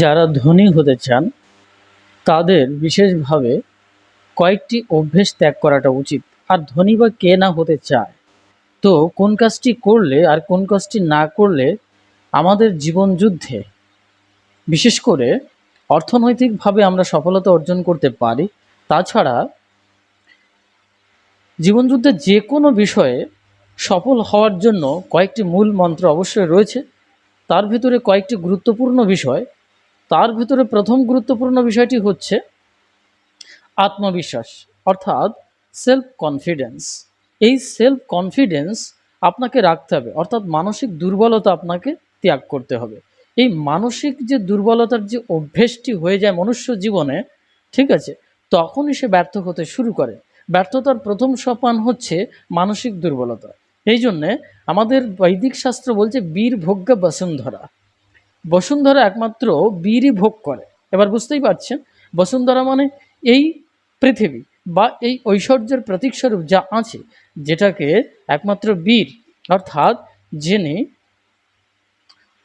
যারা ধনী হতে চান, তাদের বিশেষভাবে কয়েকটি অভ্যেস ত্যাগ করাটা উচিত। আর ধনী বা কে না হতে চায়, তো কোন কাজটি করলে আর কোন কাজটি না করলে আমাদের জীবন যুদ্ধে, বিশেষ করে অর্থনৈতিকভাবে আমরা সফলতা অর্জন করতে পারি। তাছাড়া জীবনযুদ্ধে যে কোনো বিষয়ে সফল হওয়ার জন্য কয়েকটি মূল মন্ত্র অবশ্যই রয়েছে। তার ভিতরে কয়েকটি গুরুত্বপূর্ণ বিষয় তার ভিতরে প্রথম গুরুত্বপূর্ণ বিষয়টি হচ্ছে আত্মবিশ্বাস, অর্থাৎ সেলফ কনফিডেন্স এই সেলফ কনফিডেন্স আপনাকে রাখতে হবে, অর্থাৎ মানসিক দুর্বলতা আপনাকে ত্যাগ করতে হবে। এই মানসিক যে দুর্বলতার যে অভ্যেসটি হয়ে যায় মনুষ্য জীবনে, ঠিক আছে, তখনই সে ব্যর্থ হতে শুরু করে। ব্যর্থতার প্রথম সোপান হচ্ছে মানসিক দুর্বলতা। এই জন্যে আমাদের বৈদিক শাস্ত্র বলছে, বীর ভোগ্য বসুন্ধরা। বসুন্ধরা একমাত্র বীরই ভোগ করে। এবার বুঝতেই পারছেন, বসুন্ধরা মানে এই পৃথিবী বা এই ঐশ্বর্যের প্রতীকস্বরূপ যা আছে, যেটাকে একমাত্র বীর, অর্থাৎ যিনি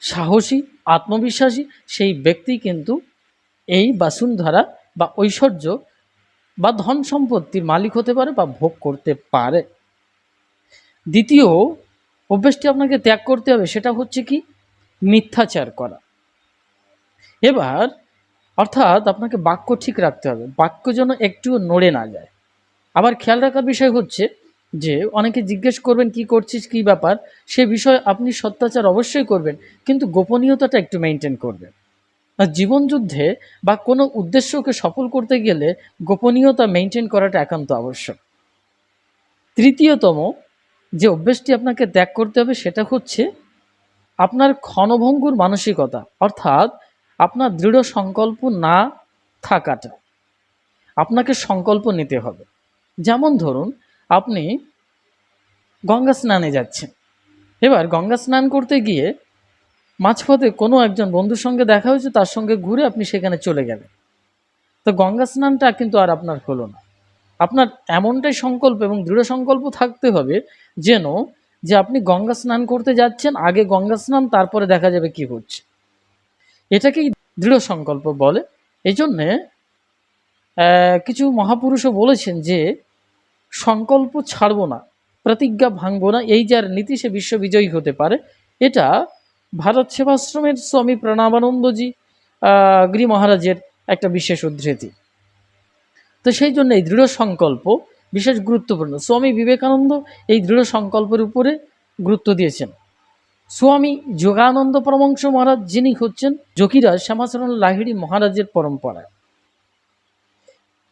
সাহসী, আত্মবিশ্বাসী, সেই ব্যক্তি কিন্তু এই বাসুন্ধরা বা ঐশ্বর্য বা ধন সম্পত্তির মালিক হতে পারে বা ভোগ করতে পারে। দ্বিতীয় অভ্যেসটি আপনাকে ত্যাগ করতে হবে, সেটা হচ্ছে কি? মিথ্যাচার করা। এবার, অর্থাৎ আপনাকে বাক্য ঠিক রাখতে হবে। বাক্য যেন একটুও নড়ে না যায়। আবার খেয়াল রাখার বিষয় হচ্ছে যে, অনেকে জিজ্ঞেস করবেন, কি করছিস? কি ব্যাপার? সে বিষয়ে আপনি সত্যাচার অবশ্যই করবেন, কিন্তু গোপনীয়তাটা একটু মেনটেন করবেন। আর জীবনযুদ্ধে বা কোনো উদ্দেশ্যকে সফল করতে গেলে গোপনীয়তা মেনটেন করাটা একান্ত আবশ্যক। তৃতীয়তম যে অভ্যেসটি আপনাকে ত্যাগ করতে হবে, সেটা হচ্ছে আপনার ক্ষণভঙ্গুর মানসিকতা, অর্থাৎ আপনার দৃঢ় সংকল্প না থাকাটা আপনাকে সংকল্প নিতে হবে। যেমন ধরুন, আপনি গঙ্গা স্নানে যাচ্ছেন। এবার গঙ্গা স্নান করতে গিয়ে মাঝপথে কোনো একজন বন্ধুর সঙ্গে দেখা হয়েছে, তার সঙ্গে ঘুরে আপনি সেখানে চলে গেলেন। তো গঙ্গা স্নানটা কিন্তু আর আপনার হলো না। আপনার এমনটাই সংকল্প এবং দৃঢ় সংকল্প থাকতে হবে যেন যে আপনি গঙ্গা স্নান করতে যাচ্ছেন, আগে গঙ্গা স্নান, তারপরে দেখা যাবে কি হচ্ছে। এটাকেই দৃঢ় সংকল্প বলে। এই জন্যে কিছু মহাপুরুষও বলেছেন যে, সংকল্প ছাড়বো না, প্রতিজ্ঞা ভাঙবো না, এই যার নীতি সে বিশ্ববিজয়ী হতে পারে। এটা ভারত সেবাশ্রমের স্বামী প্রণামানন্দজি গিরি মহারাজের একটা বিশেষ উদ্ধৃতি। তো সেই জন্য এই দৃঢ় সংকল্প বিশেষ গুরুত্বপূর্ণ। স্বামী বিবেকানন্দ এই দৃঢ় সংকল্পের উপরে গুরুত্ব দিয়েছেন। স্বামী যোগানন্দ পরমংশ মহারাজ যিনি হচ্ছেন যোগীরাজ শ্যামাচরণ লাহিড়ী মহারাজের পরম্পরায়।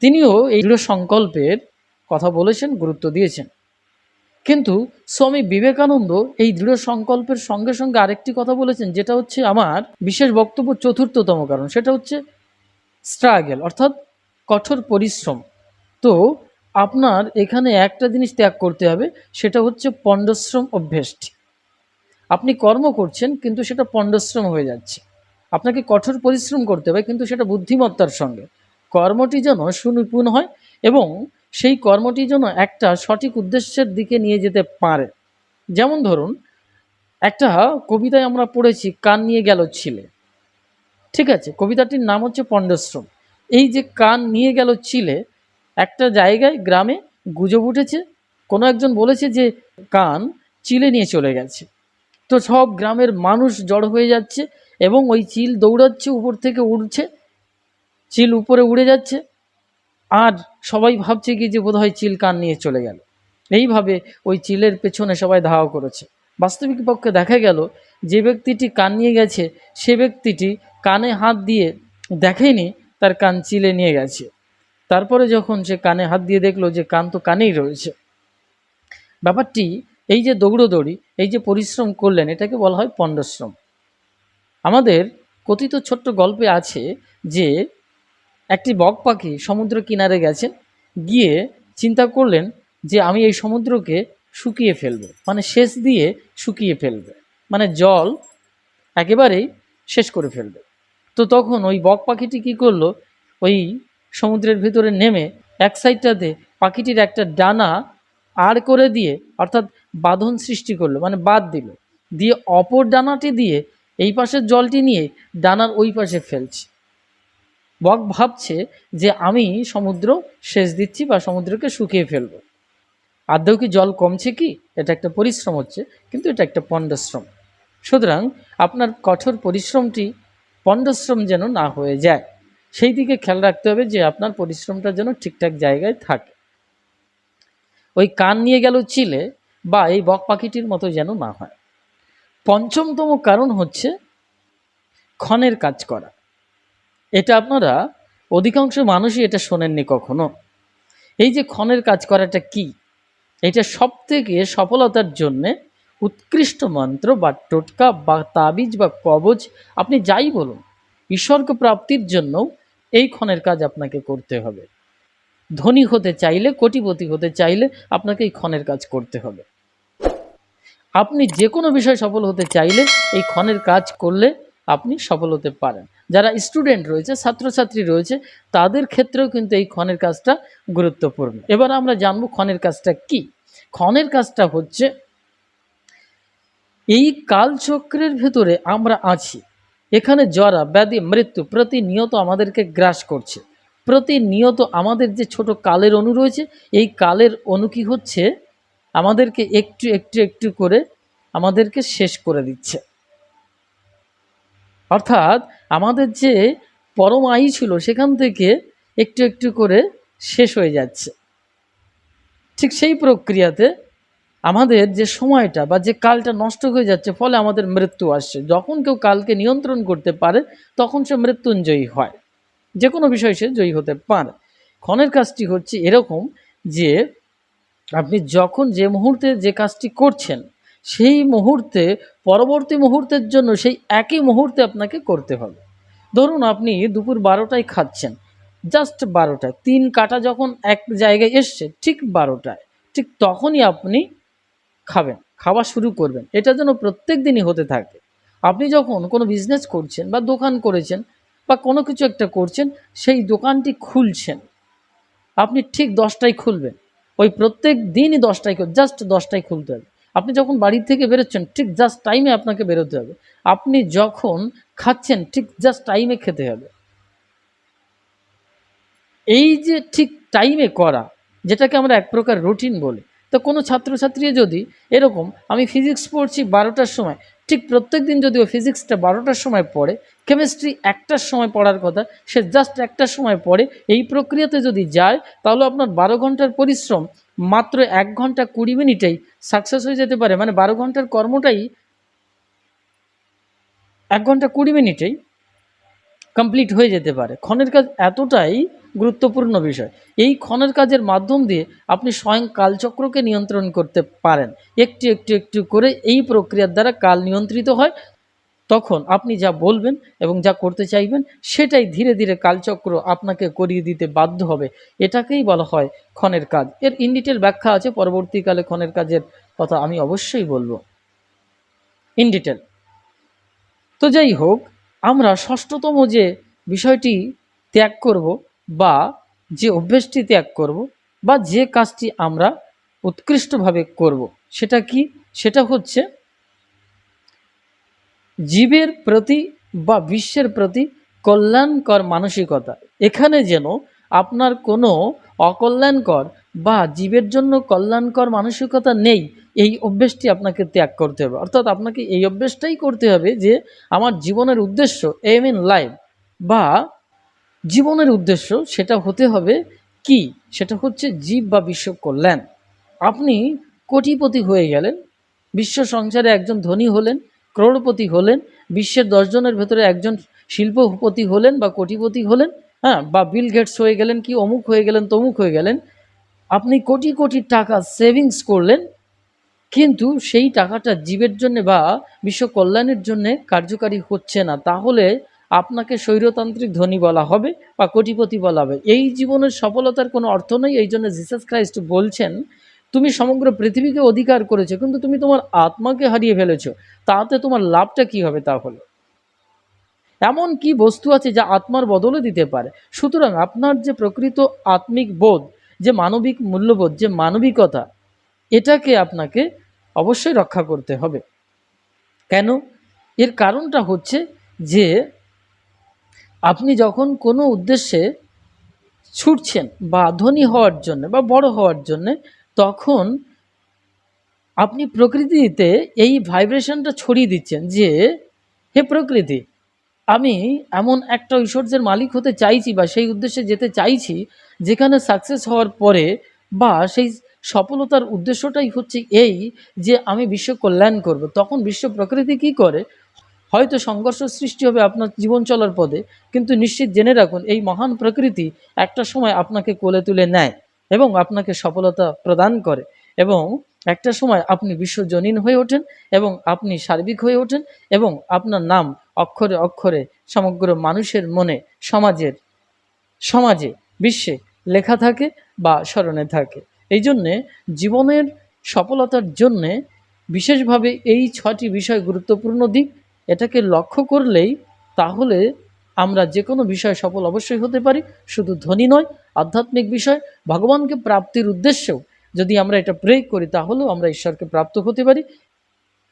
তিনিও এই দৃঢ় সংকল্পের কথা বলেছেন, গুরুত্ব দিয়েছেন। কিন্তু স্বামী বিবেকানন্দ এই দৃঢ় সংকল্পের সঙ্গে সঙ্গে আরেকটি কথা বলেছেন, যেটা হচ্ছে আমার বিশেষ বক্তব্য চতুর্থতম কারণ। সেটা হচ্ছে স্ট্রাগেল অর্থাৎ কঠোর পরিশ্রম। তো আপনার এখানে একটা জিনিস ত্যাগ করতে হবে, সেটা হচ্ছে পণ্ডশ্রম অভ্যেসটি আপনি কর্ম করছেন, কিন্তু সেটা পণ্ডশ্রম হয়ে যাচ্ছে। আপনাকে কঠোর পরিশ্রম করতে হবে, কিন্তু সেটা বুদ্ধিমত্তার সঙ্গে। কর্মটি যেন সুনিপুণ হয় এবং সেই কর্মটি যেন একটা সঠিক উদ্দেশ্যের দিকে নিয়ে যেতে পারে। যেমন ধরুন, একটা কবিতায় আমরা পড়েছি, কান নিয়ে গেল ছিলে। ঠিক আছে, কবিতাটির নাম হচ্ছে পণ্ডশ্রম। এই যে কান নিয়ে গেল চিলে একটা জায়গায় গ্রামে গুজব উঠেছে। কোনো একজন বলেছে যে, কান চিলে নিয়ে চলে গেছে। তো সব গ্রামের মানুষ জড় হয়ে যাচ্ছে এবং ওই চিল দৌড়াচ্ছে, উপর থেকে উড়ছে। চিল উপরে উড়ে যাচ্ছে। আর সবাই ভাবছে কি যে, বোধহয় চিল কান নিয়ে চলে গেল। এইভাবে ওই চিলের পেছনে সবাই ধাওয়া করেছে। বাস্তবিক পক্ষে দেখা গেল, যে ব্যক্তিটি কান নিয়ে গেছে, সে ব্যক্তিটি কানে হাত দিয়ে দেখেনি, তার কান চিলে নিয়ে গেছে। তারপরে যখন সে কানে হাত দিয়ে দেখল যে কান তো কানেই রয়েছে, ব্যাপারটি এই যে দৌড়োদৌড়ি, এই যে পরিশ্রম করলেন, এটাকে বলা হয় পণ্ডশ্রম। আমাদের কথিত ছোট্ট গল্পে আছে যে একটি বক পাখি সমুদ্র কিনারে গেছেন, গিয়ে চিন্তা করলেন যে আমি এই সমুদ্রকে শুকিয়ে ফেলব মানে শেষ দিয়ে শুকিয়ে ফেলবে মানে জল একেবারেই শেষ করে ফেলবে। তো তখন ওই বক পাখিটি কী করল, ওই সমুদ্রের ভিতরে নেমে এক সাইডটাতে পাখিটির একটা ডানা আড় করে দিয়ে অর্থাৎ বাঁধন সৃষ্টি করল মানে বাদ দিল। দিয়ে অপর ডানাটি দিয়ে এই পাশের জলটি নিয়ে ডানার ওই পাশে ফেলছে। বক ভাবছে যে আমি সমুদ্র সেচ দিচ্ছি বা সমুদ্রকে শুকিয়ে ফেলব। আদৌ কি জল কমছে কি? এটা একটা পরিশ্রম হচ্ছে, কিন্তু এটা একটা পণ্ডশ্রম। সুতরাং আপনার কঠোর পরিশ্রমটি পণ্ডশ্রম যেন না হয়ে যায়। সেই দিকে খেয়াল রাখতে হবে যে আপনার পরিশ্রমটা যেন ঠিকঠাক জায়গায় থাকে। ওই কান নিয়ে গেল চিলে বা এই বক পাখিটির মতো যেন না হয়। পঞ্চমতম কারণ হচ্ছে ক্ষণের কাজ করা। এটা আপনারা অধিকাংশ মানুষই এটা শোনেননি কখনো। এই যে ক্ষণের কাজ করাটা কি? এটা সব থেকে সফলতার জন্যে উৎকৃষ্ট মন্ত্র বা টোটকা বা তাবিজ বা কবচ আপনি যাই বলুন ঈশ্বর্গ প্রাপ্তির জন্য এই ক্ষণের কাজ আপনাকে করতে হবে। ধনী হতে চাইলে, কোটিপতি হতে চাইলে আপনাকে এই ক্ষণের কাজ করতে হবে। আপনি যে কোনো বিষয়ে সফল হতে চাইলে এই ক্ষণের কাজ করলে আপনি সফল হতে পারেন। যারা স্টুডেন্ট রয়েছে, ছাত্রছাত্রী রয়েছে, তাদের ক্ষেত্রেও কিন্তু এই ক্ষণের কাজটা গুরুত্বপূর্ণ। এবার আমরা জানব ক্ষণের কাজটা কি? ক্ষণের কাজটা হচ্ছে এই কালচক্রের ভেতরে আমরা আছি। এখানে জরা ব্যাধি মৃত্যু প্রতিনিয়ত আমাদেরকে গ্রাস করছে। প্রতিনিয়ত আমাদের যে ছোট কালের অণু রয়েছে, এই কালের অণু কি হচ্ছে? আমাদেরকে একটু একটু একটু করে আমাদেরকে শেষ করে দিচ্ছে। অর্থাৎ আমাদের যে পরম আয়ু ছিল, সেখান থেকে একটু একটু করে শেষ হয়ে যাচ্ছে। ঠিক সেই প্রক্রিয়াতে আমাদের যে সময়টা বা যে কালটা নষ্ট হয়ে যাচ্ছে, ফলে আমাদের মৃত্যু আসছে। যখন কেউ কালকে নিয়ন্ত্রণ করতে পারে, তখন সে মৃত্যুঞ্জয়ী হয়। যে কোনো বিষয় সে জয়ী হতে পারে। ক্ষণের কাজটি হচ্ছে এরকম যে, আপনি যখন যে মুহূর্তে যে কাজটি করছেন, সেই মুহূর্তে, পরবর্তী মুহূর্তের জন্য সেই একই মুহূর্তে আপনাকে করতে হবে। ধরুন আপনি দুপুর বারোটায় খাচ্ছেন, জাস্ট বারোটায়। তিন কাটা যখন এক জায়গায় এসছে, ঠিক বারোটায়। ঠিক তখনই আপনি খাবেন, খাওয়া শুরু করবেন, এটা যেন প্রত্যেক দিনই হতে থাকে। আপনি যখন কোনো বিজনেস করছেন বা দোকান করেছেন বা কোনো কিছু একটা করছেন, সেই দোকানটি খুলছেন। আপনি ঠিক দশটায় খুলবেন। ওই প্রত্যেক দিনই দশটায় জাস্ট দশটায় খুলতে হবে। আপনি যখন বাড়ি থেকে বেরোচ্ছেন, ঠিক জাস্ট টাইমে আপনাকে বেরোতে হবে। আপনি যখন খাচ্ছেন, ঠিক জাস্ট টাইমে খেতে হবে। এই যে ঠিক টাইমে করা, যেটাকে আমরা এক প্রকার রুটিন বলি তো কোনো ছাত্রছাত্রী যদি এরকম, আমি ফিজিক্স পড়ছি বারোটার সময়, ঠিক প্রত্যেক দিন যদি ও ফিজিক্সটা বারোটার সময় পড়ে কেমিস্ট্রি একটার সময় পড়ার কথা, সে জাস্ট একটার সময় পড়ে, এই প্রক্রিয়াতে যদি যায়, তাহলে আপনার বারো ঘণ্টার পরিশ্রম মাত্র এক ঘণ্টা কুড়ি মিনিটেই সাকসেস হয়ে যেতে পারে। মানে বারো ঘণ্টার কর্মটাই এক ঘণ্টা কুড়ি মিনিটেই কমপ্লিট হয়ে যেতে পারে। ক্ষণের কাজ এতটাই গুরুত্বপূর্ণ বিষয়। এই ক্ষণের কাজের মাধ্যম দিয়ে আপনি স্বয়ং কালচক্রকে নিয়ন্ত্রণ করতে পারেন। একটু একটু একটু করে এই প্রক্রিয়ার দ্বারা কাল নিয়ন্ত্রিত হয়। তখন আপনি যা বলবেন এবং যা করতে চাইবেন, সেটাই ধীরে ধীরে কালচক্র আপনাকে করিয়ে দিতে বাধ্য হবে। এটাকেই বলা হয় ক্ষণের কাজ। এর ইনডিটেল ব্যাখ্যা আছে, পরবর্তীকালে ক্ষণের কাজের কথা আমি অবশ্যই বলব। ইনডিটেল তো যাই হোক আমরা ষষ্ঠতম যে বিষয়টি ত্যাগ করব বা যে অভ্যেসটি ত্যাগ করব বা যে কাজটি আমরা উৎকৃষ্টভাবে করব, সেটা কি? সেটা হচ্ছে জীবের প্রতি বা বিশ্বের প্রতি কল্যাণকর মানসিকতা। এখানে যেন আপনার কোনো অকল্যাণকর বা জীবের জন্য কল্যাণকর মানসিকতা নেই এই অভ্যেসটি আপনাকে ত্যাগ করতে হবে। অর্থাৎ আপনাকে এই অভ্যেসটাই করতে হবে যে, আমার জীবনের উদ্দেশ্য এম ইন লাইফ বা জীবনের উদ্দেশ্য সেটা হতে হবে কি? সেটা হচ্ছে জীব বা বিশ্ব কল্যাণ। আপনি কোটিপতি হয়ে গেলেন, বিশ্ব সংসারে একজন ধনী হলেন, ক্রোড়পতি হলেন, বিশ্বের দশজনের ভেতরে একজন শিল্পপতি হলেন বা কোটিপতি হলেন হ্যাঁ বা বিল গেটস হয়ে গেলেন কি, অমুক হয়ে গেলেন, তমুক হয়ে গেলেন, আপনি কোটি কোটি টাকা সেভিংস করলেন কিন্তু সেই টাকাটা জীবের জন্য বা বিশ্ব কল্যাণের জন্য কার্যকারী হচ্ছে না। তাহলে আপনাকে স্বৈরতান্ত্রিক ধনী বলা হবে বা কোটিপতি বলা হবে। এই জীবনের সফলতার কোনো অর্থ নেই, এই জন্য জিসাস ক্রাইস্ট বলছেন, তুমি সমগ্র পৃথিবীকে অধিকার করেছ, কিন্তু তুমি তোমার আত্মাকে হারিয়ে ফেলেছো। তাতে তোমার লাভটা কি হবে তাহলে? এমন কি বস্তু আছে যা আত্মার বদলে দিতে পারে? সুতরাং আপনার যে প্রকৃত আত্মিক বোধ, যে মানবিক মূল্যবোধ, যে মানবিকতা, এটাকে আপনাকে অবশ্যই রক্ষা করতে হবে। কেন? এর কারণটা হচ্ছে যে আপনি যখন কোনো উদ্দেশ্যে ছুটছেন বা ধনী হওয়ার জন্য বা বড় হওয়ার জন্য, তখন আপনি প্রকৃতিতে এই ভাইব্রেশনটা ছড়িয়ে দিচ্ছেন যে, হে প্রকৃতি, আমি এমন একটা ঐশ্বর্যের মালিক হতে চাইছি বা সেই উদ্দেশ্যে যেতে চাইছি, যেখানে সাকসেস হওয়ার পরে বা সেই সফলতার উদ্দেশ্যটাই হচ্ছে এই যে আমি বিশ্ব কল্যাণ করব। তখন বিশ্ব প্রকৃতি কী করে? হয়তো সংঘর্ষ সৃষ্টি হবে আপনার জীবন চলার পদে কিন্তু নিশ্চিত জেনে রাখুন, এই মহান প্রকৃতি একটা সময় আপনাকে কোলে তুলে নেয় এবং আপনাকে সফলতা প্রদান করে এবং একটা সময় আপনি বিশ্বজনীন হয়ে ওঠেন এবং আপনি সার্বিক হয়ে ওঠেন এবং আপনার নাম অক্ষরে অক্ষরে সমগ্র মানুষের মনে সমাজের, সমাজে, বিশ্বে লেখা থাকে বা স্মরণে থাকে। এই জন্যে জীবনের সফলতার জন্যে বিশেষভাবে এই ছটি বিষয় গুরুত্বপূর্ণ দিক। এটাকে লক্ষ্য করলেই তাহলে আমরা যে কোনো বিষয়ে সফল অবশ্যই হতে পারি। শুধু ধনী নয়, আধ্যাত্মিক বিষয়, ভগবানকে প্রাপ্তির উদ্দেশ্যেও যদি আমরা এটা প্রয়োগ করি, তাহলেও আমরা ঈশ্বরকে প্রাপ্ত হতে পারি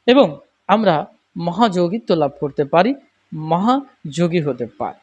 এবং আমরা মহাযোগিত্ব লাভ করতে পারি, মহাযোগী হতে পারি।